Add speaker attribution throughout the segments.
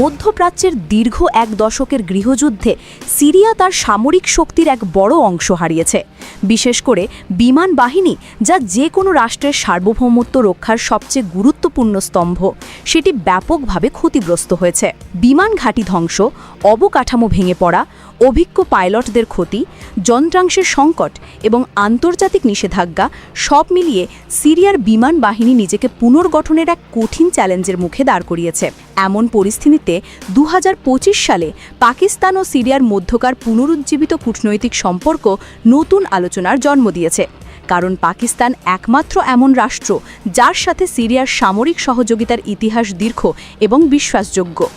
Speaker 1: মধ্যপ্রাচ্যের দীর্ঘ এক দশকের গৃহযুদ্ধে সিরিয়া তার সামরিক শক্তির এক বড় অংশ হারিয়েছে। বিশেষ করে বিমান বাহিনী, যা যে কোনো রাষ্ট্রের সার্বভৌমত্ব রক্ষার সবচেয়ে গুরুত্বপূর্ণ স্তম্ভ, সেটি ব্যাপকভাবে ক্ষতিগ্রস্ত হয়েছে। বিমান ঘাঁটি ধ্বংস, অবকাঠামো ভেঙে পড়া, অভিজ্ঞ পাইলটদের ক্ষতি, যন্ত্রাংশের সংকট এবং আন্তর্জাতিক নিষেধাজ্ঞা সব মিলিয়ে সিরিয়ার বিমান বাহিনী নিজেকে পুনর্গঠনের এক কঠিন চ্যালেঞ্জের মুখে দাঁড় করিয়েছে। এমন পরিস্থিতিতে দু হাজার পঁচিশ সালে পাকিস্তান ও সিরিয়ার মধ্যকার পুনরুজ্জীবিত কূটনৈতিক সম্পর্ক নতুন আলোচনার জন্ম দিয়েছে। কারণ পাকিস্তান একমাত্র এমন রাষ্ট্র যার সাথে সিরিয়ার সামরিক সহযোগিতার ইতিহাস দীর্ঘ এবং বিশ্বাসযোগ্য।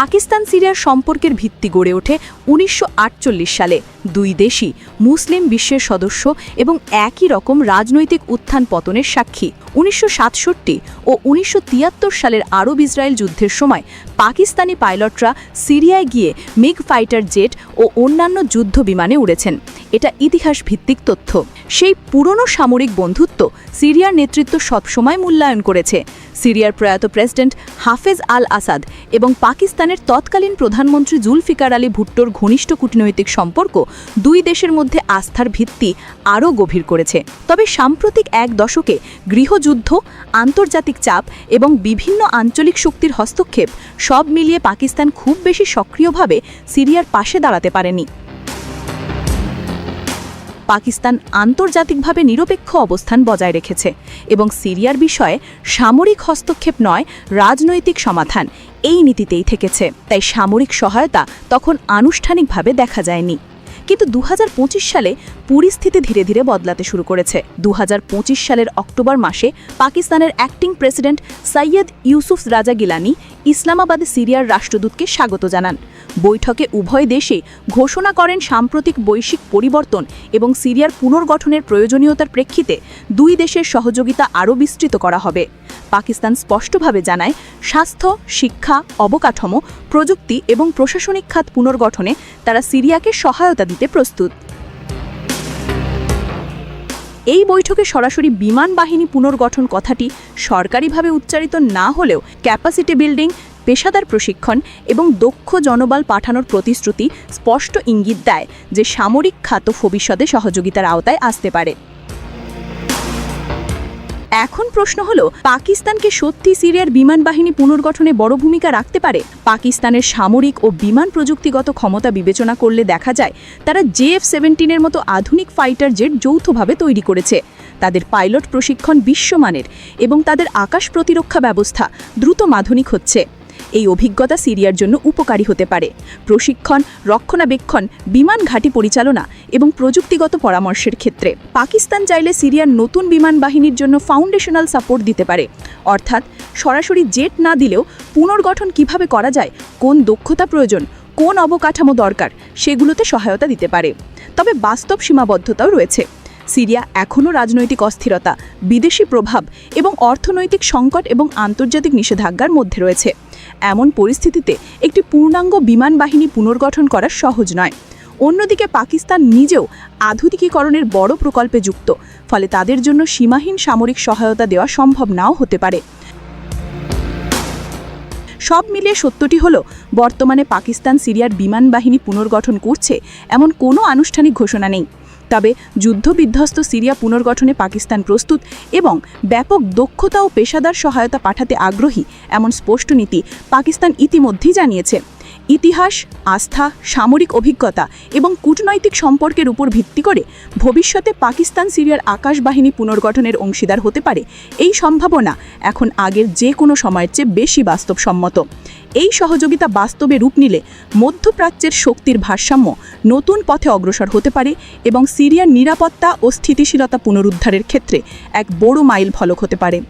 Speaker 1: পাকিস্তান সিরিয়ার সম্পর্কের ভিত্তি গড়ে ওঠে উনিশশো আটচল্লিশ সালে। দুই দেশই মুসলিম বিশ্বের সদস্য এবং একই রকম রাজনৈতিক উত্থান পতনের সাক্ষী। উনিশশো সাতষট্টি ও উনিশশো তিয়াত্তর সালের আরব ইসরায়েল যুদ্ধের সময় পাকিস্তানি পাইলটরা সিরিয়ায় গিয়ে মিগ ফাইটার জেট ও অন্যান্য যুদ্ধ বিমানে উড়েছেন। এটা ইতিহাস ভিত্তিক তথ্য। সেই পুরনো সামরিক বন্ধুত্ব সিরিয়ার নেতৃত্ব সবসময় মূল্যায়ন করেছে। সিরিয়ার প্রয়াত প্রেসিডেন্ট হাফেজ আল আসাদ এবং পাকিস্তানের তৎকালীন প্রধানমন্ত্রী জুলফিকার আলী ভুট্টোর ঘনিষ্ঠ কূটনৈতিক সম্পর্ক দুই দেশের মধ্যে আস্থার ভিত্তি আরও গভীর করেছে। তবে সাম্প্রতিক এক দশকে গৃহযুদ্ধ, আন্তর্জাতিক চাপ এবং বিভিন্ন আঞ্চলিক শক্তির হস্তক্ষেপ সব মিলিয়ে পাকিস্তান খুব বেশি সক্রিয়ভাবে সিরিয়ার পাশে দাঁড়াতে পারেনি। পাকিস্তান আন্তর্জাতিকভাবে নিরপেক্ষ অবস্থান বজায় রেখেছে এবং সিরিয়ার বিষয়ে সামরিক হস্তক্ষেপ নয়, রাজনৈতিক সমাধান। এই নীতিতেই থেকেছে। তাই সামরিক সহায়তা তখন আনুষ্ঠানিকভাবে দেখা যায়নি। কিন্তু দু হাজার পঁচিশ সালে পরিস্থিতি ধীরে ধীরে বদলাতে শুরু করেছে। দু হাজার পঁচিশ সালের অক্টোবর মাসে পাকিস্তানের অ্যাক্টিং প্রেসিডেন্ট সৈয়দ ইউসুফ রাজা গিলানি ইসলামাবাদে সিরিয়ার রাষ্ট্রদূতকে স্বাগত জানান। বৈঠকে উভয় দেশেই ঘোষণা করেন সাম্প্রতিক বৈশ্বিক পরিবর্তন এবং সিরিয়ার পুনর্গঠনের প্রয়োজনীয়তার প্রেক্ষিতে দুই দেশের সহযোগিতা আরও বিস্তৃত করা হবে। পাকিস্তান স্পষ্টভাবে জানায়, স্বাস্থ্য, শিক্ষা, অবকাঠামো, প্রযুক্তি এবং প্রশাসনিক খাত পুনর্গঠনে তারা সিরিয়াকে সহায়তা দিতে প্রস্তুত। এই বৈঠকে সরাসরি বিমান বাহিনী পুনর্গঠন কথাটি সরকারিভাবে উচ্চারিত না হলেও ক্যাপাসিটি বিল্ডিং, পেশাদার প্রশিক্ষণ এবং দক্ষ জনবল পাঠানোর প্রতিশ্রুতি স্পষ্ট ইঙ্গিত দেয় যে সামরিক খাত ভবিষ্যতে সহযোগিতার আওতায় আসতে পারে। এখন প্রশ্ন হলো পাকিস্তানকে সত্যি সিরিয়ার বিমান বাহিনী পুনর্গঠনে বড় ভূমিকা রাখতে পারে? পাকিস্তানের সামরিক ও বিমান প্রযুক্তিগত ক্ষমতা বিবেচনা করলে দেখা যায়, তারা জেএফ সেভেন্টিনের মতো আধুনিক ফাইটার জেট যৌথভাবে তৈরি করেছে। তাদের পাইলট প্রশিক্ষণ বিশ্বমানের এবং তাদের আকাশ প্রতিরক্ষা ব্যবস্থা দ্রুত মাধুনিক হচ্ছে। এই অভিজ্ঞতা সিরিয়ার জন্য উপকারী হতে পারে। প্রশিক্ষণ, রক্ষণাবেক্ষণ, বিমান ঘাঁটি পরিচালনা এবং প্রযুক্তিগত পরামর্শের ক্ষেত্রে। পাকিস্তান চাইলে সিরিয়ার নতুন বিমান বাহিনীর জন্য ফাউন্ডেশনাল সাপোর্ট দিতে পারে। অর্থাৎ, সরাসরি জেট না দিলেও পুনর্গঠন কীভাবে করা যায়, কোন দক্ষতা প্রয়োজন, কোন অবকাঠামো দরকার, সেগুলোতে সহায়তা দিতে পারে। তবে বাস্তব সীমাবদ্ধতাও রয়েছে। সিরিয়া এখনও রাজনৈতিক অস্থিরতা, বিদেশি প্রভাব এবং অর্থনৈতিক সংকট এবং আন্তর্জাতিক নিষেধাজ্ঞার মধ্যে রয়েছে। এমন পরিস্থিতিতে একটি পূর্ণাঙ্গ বিমান বাহিনী পুনর্গঠন করা সহজ নয়। অন্যদিকে পাকিস্তান নিজেও আধুনিকীকরণের বড় প্রকল্পে যুক্ত, ফলে তাদের জন্য সীমাহীন সামরিক সহায়তা দেওয়া সম্ভব নাও হতে পারে। সব মিলিয়ে সত্যটি হল, বর্তমানে পাকিস্তান সিরিয়ার বিমান বাহিনী পুনর্গঠন করছে এমন কোনো আনুষ্ঠানিক ঘোষণা নেই। তবে যুদ্ধবিধ্বস্ত সিরিয়া পুনর্গঠনে পাকিস্তান প্রস্তুত এবং ব্যাপক দক্ষতা ও পেশাদার সহায়তা পাঠাতে আগ্রহী, এমন স্পষ্ট নীতি পাকিস্তান ইতিমধ্যেই জানিয়েছে। ইতিহাস, আস্থা, সামরিক অভিজ্ঞতা এবং কূটনৈতিক সম্পর্কের উপর ভিত্তি করে ভবিষ্যতে পাকিস্তান সিরিয়ার আকাশ বাহিনী পুনর্গঠনের অংশীদার হতে পারে, এই সম্ভাবনা এখন আগের যে কোনো সময়ের চেয়ে বেশি বাস্তবসম্মত। এই সহযোগিতা বাস্তবে রূপ নিলে মধ্যপ্রাচ্যের শক্তির ভারসাম্য নতুন পথে অগ্রসর হতে পারে এবং সিরিয়ার নিরাপত্তা ও স্থিতিশীলতা পুনরুদ্ধারের ক্ষেত্রে এক বড় মাইল ফলক হতে পারে।